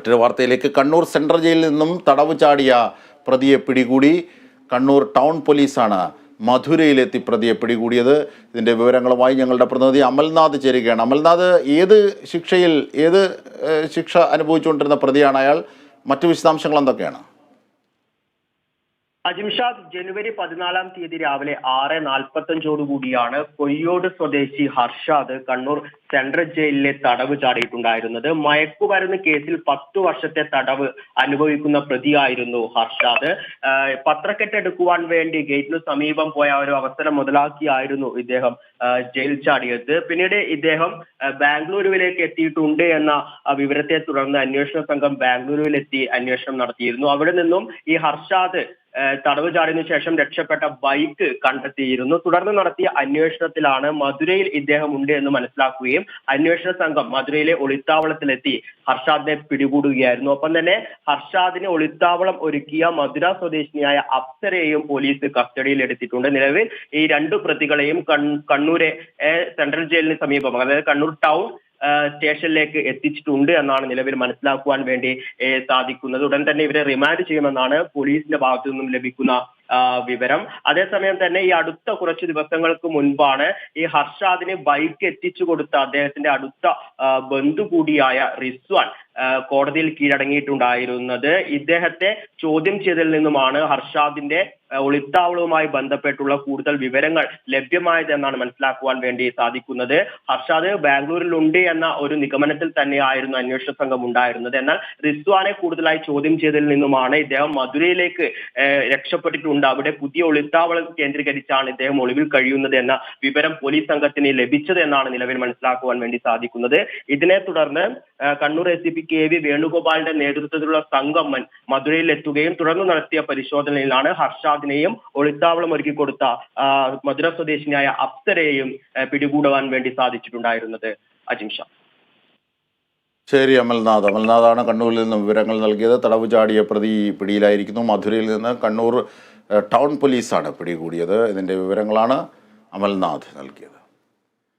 മറ്റൊരു വാർത്തയിലേക്ക്. കണ്ണൂർ സെൻട്രൽ ജയിലിൽ നിന്നും തടവ് ചാടിയ പ്രതിയെ പിടികൂടി. കണ്ണൂർ ടൗൺ പോലീസാണ് മധുരയിലെത്തി പ്രതിയെ പിടികൂടിയത്. ഇതിന്റെ വിവരങ്ങളുമായി ഞങ്ങളുടെ പ്രതിനിധി അമൽനാഥ് ചേരുകയാണ്. അമൽനാഥ് ഏത് ശിക്ഷയിൽ ഏത് ശിക്ഷ അനുഭവിച്ചുകൊണ്ടിരുന്ന പ്രതിയാണ് അയാൾ? മറ്റു വിശദാംശങ്ങൾ എന്തൊക്കെയാണ്? അജിംഷാദ് ജനുവരി പതിനാലാം തീയതി രാവിലെ ആറ് നാൽപ്പത്തഞ്ചോടു കൂടിയാണ് കൊയ്യോട് സ്വദേശി ഹർഷാദ് കണ്ണൂർ സെൻട്രൽ ജയിലിലെ തടവ് ചാടിയിട്ടുണ്ടായിരുന്നത്. മയക്കുമരുന്ന് കേസിൽ പത്തു വർഷത്തെ തടവ് അനുഭവിക്കുന്ന പ്രതിയായിരുന്നു ഹർഷാദ് പത്രക്കെട്ടെടുക്കുവാൻ വേണ്ടി ഗേറ്റിന് സമീപം പോയ ഒരു അവസരം മുതലാക്കിയായിരുന്നു ഇദ്ദേഹം ജയിൽ ചാടിയത്. പിന്നീട് ഇദ്ദേഹം ബാംഗ്ലൂരുവിലേക്ക് എത്തിയിട്ടുണ്ട് എന്ന വിവരത്തെ തുടർന്ന് അന്വേഷണ സംഘം ബാംഗ്ലൂരുവിലെത്തി അന്വേഷണം നടത്തിയിരുന്നു. അവിടെ നിന്നും ഈ ഹർഷാദ് തടവ് ചാടിയതിനു ശേഷം രക്ഷപ്പെട്ട ബൈക്ക് കണ്ടെത്തിയിരുന്നു. തുടർന്ന് നടത്തിയ അന്വേഷണത്തിലാണ് മധുരയിൽ ഇദ്ദേഹം ഉണ്ട് എന്ന് മനസ്സിലാക്കുകയും അന്വേഷണ സംഘം മധുരയിലെ ഒളിത്താവളത്തിലെത്തി ഹർഷാദിനെ പിടികൂടുകയായിരുന്നു. ഒപ്പം തന്നെ ഹർഷാദിന് ഒളിത്താവളം ഒരുക്കിയ മധുര സ്വദേശിനിയായ അപ്സരയെയും പോലീസ് കസ്റ്റഡിയിൽ എടുത്തിട്ടുണ്ട്. നിലവിൽ ഈ രണ്ടു പ്രതികളെയും കണ്ണൂരെ സെൻട്രൽ ജയിലിന് സമീപം അതായത് കണ്ണൂർ ടൗൺ സ്റ്റേഷനിലേക്ക് എത്തിച്ചിട്ടുണ്ട് എന്നാണ് നിലവിൽ മനസ്സിലാക്കുവാൻ വേണ്ടി സാധിക്കുന്നത്. ഉടൻ തന്നെ ഇവരെ റിമാൻഡ് ചെയ്യുമെന്നാണ് പോലീസിന്റെ ഭാഗത്തു നിന്നും ലഭിക്കുന്ന വിവരം. അതേസമയം തന്നെ ഈ അടുത്ത കുറച്ച് ദിവസങ്ങൾക്ക് മുൻപാണ് ഈ ഹർഷാദിന് ബൈക്ക് എത്തിച്ചു കൊടുത്ത അദ്ദേഹത്തിന്റെ അടുത്ത ബന്ധു കൂടിയായ റിസ്വാൻ കോടതിയിൽ കീഴടങ്ങിയിട്ടുണ്ടായിരുന്നത്. ഇദ്ദേഹത്തെ ചോദ്യം ചെയ്തതിൽ നിന്നുമാണ് ഹർഷാദിന്റെ ഒളിത്താവളവുമായി ബന്ധപ്പെട്ടുള്ള കൂടുതൽ വിവരങ്ങൾ ലഭ്യമായതെന്നാണ് മനസ്സിലാക്കുവാൻ വേണ്ടി സാധിക്കുന്നത്. ഹർഷാദ് ബാംഗ്ലൂരിലുണ്ട് എന്ന ഒരു നിഗമനത്തിൽ തന്നെയായിരുന്നു അന്വേഷണ സംഘം ഉണ്ടായിരുന്നത്. എന്നാൽ റിസ്വാനെ കൂടുതലായി ചോദ്യം ചെയ്തതിൽ നിന്നുമാണ് ഇദ്ദേഹം മധുരയിലേക്ക് രക്ഷപ്പെട്ടിട്ടുണ്ട്. അവിടെ പുതിയ ഒളിത്താവളം കേന്ദ്രീകരിച്ചാണ് ഇദ്ദേഹം ഒളിവിൽ കഴിയുന്നത് എന്ന വിവരം പോലീസ് സംഘത്തിന് ലഭിച്ചത് എന്നാണ് നിലവിൽ മനസ്സിലാക്കുവാൻ വേണ്ടി സാധിക്കുന്നത്. ഇതിനെ തുടർന്ന് കണ്ണൂർ എസ് കെ വി വേണുഗോപാലിന്റെ നേതൃത്വത്തിലുള്ള സംഘം മധുരയിൽ എത്തുകയും തുടർന്ന് നടത്തിയ പരിശോധനയിലാണ് ഹർഷാദിനെയും ഒളിത്താവളം ഒരുക്കി കൊടുത്ത മധുര സ്വദേശിനിയായ അപ്സരയെയും പിടികൂടുവാൻ വേണ്ടി സാധിച്ചിട്ടുണ്ടായിരുന്നത്. അജിംഷ ശരി അമൽനാഥ്. അമൽനാഥാണ് കണ്ണൂരിൽ നിന്ന് വിവരങ്ങൾ നൽകിയത്. തടവ് ചാടിയ പ്രതി പിടിയിലായിരിക്കുന്നു. മധുരയിൽ നിന്ന് കണ്ണൂർ ടൗൺ പോലീസാണ് പിടികൂടിയത്. ഇതിന്റെ വിവരങ്ങളാണ് അമൽനാഥ് നൽകിയത്.